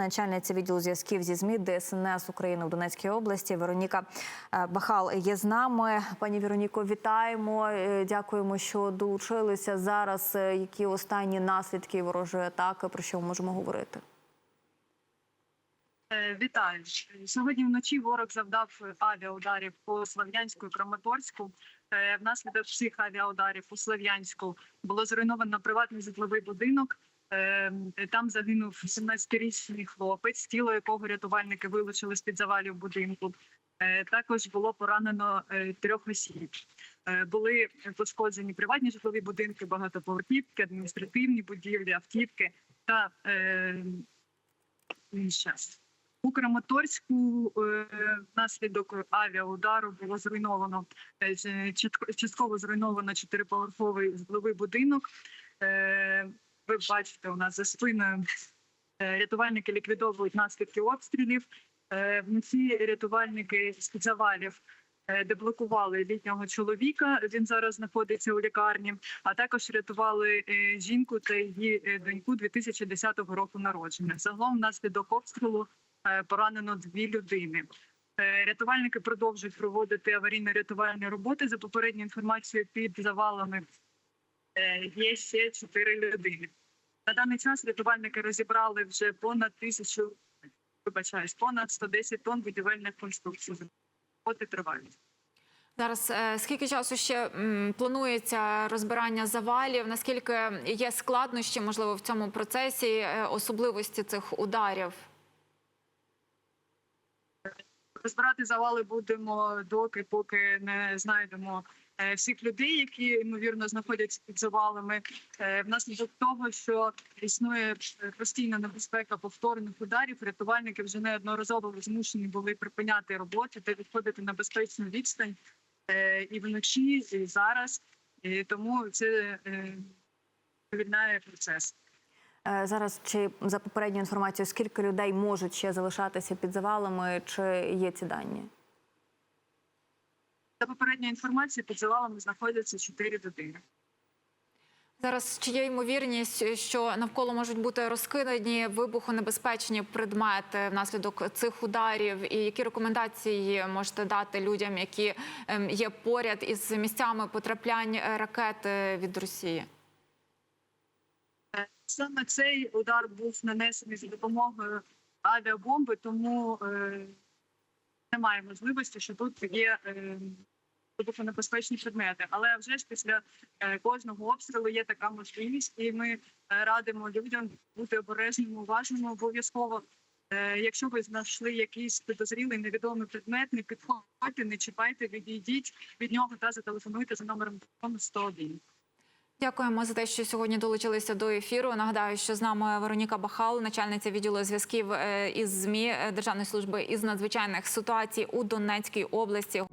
начальниця відділу зв'язків зі ЗМІ ДСНС України у Донецькій області. Вероніка е, Бахал є з нами. Пані Вероніко, вітаємо. Е, Дякуємо, що долучилися зараз. Е, Які останні наслідки ворожої атаки? Про що ми можемо говорити? Вітаю сьогодні. Вночі ворог завдав авіаударів по Слов'янську і Краматорську. Внаслідок всіх авіаударів у Слов'янську було зруйновано приватний житловий будинок. Е, Там загинув 17-річний хлопець, тіло якого рятувальники вилучили з під завалів будинку. Е, Також було поранено е, трьох осіб. Е, Були пошкоджені приватні житлові будинки, багатоповерхівки, адміністративні будівлі, автівки та е. У Краматорську е, внаслідок авіаудару було зруйновано частково зруйновано чотириповерховий житловий будинок. Ви бачите, у нас за спиною е, рятувальники ліквідовують наслідки обстрілів. Е, Вночі рятувальники з під завалів е, деблокували літнього чоловіка. Він зараз знаходиться у лікарні. А також рятували жінку та її доньку 2010 року народження. Загалом внаслідок обстрілу поранено дві людини. Рятувальники продовжують проводити аварійно-рятувальні роботи. За попередньою інформацією, під завалами є ще чотири людини. На даний час рятувальники розібрали вже понад тисячу, вибачаюсь, понад 110 тонн будівельних конструкцій. Роботи тривають. Зараз е, скільки часу ще планується розбирання завалів? Наскільки є складнощі, можливо, в цьому процесі е, особливості цих ударів? Розбирати завали будемо доки, поки не знайдемо всіх людей, які ймовірно знаходяться під завалами. Е, Внаслідок того, що існує е, постійна небезпека повторних ударів, рятувальники вже неодноразово змушені були припиняти роботу та відходити на безпечну відстань е, і вночі, і зараз. І тому це е, повільняє процес. Е, Зараз чи за попередньою інформацією, скільки людей можуть ще залишатися під завалами? Чи є ці дані? За попередньою інформацією, під завалами знаходяться чотири людини. Зараз чи є ймовірність, що навколо можуть бути розкидані вибухонебезпечні предмети внаслідок цих ударів? І які рекомендації можете дати людям, які ем, є поряд із місцями потраплянь ракет е, від Росії? Саме цей удар був нанесений за допомогою авіабомби, тому е, немає можливості, що тут є е, вибухонебезпечні предмети. Але вже ж після е, кожного обстрілу є така можливість, і ми е, радимо людям бути обережними, уважними обов'язково. Е, якщо ви знайшли якийсь підозрілий невідомий предмет, не підходьте, не чіпайте, відійдіть від нього та зателефонуйте за номером телефону 101. Дякуємо за те, що сьогодні долучилися до ефіру. Нагадаю, що з нами Вероніка Бахал, начальниця відділу зв'язків із змі Державної служби із надзвичайних ситуацій у Донецькій області.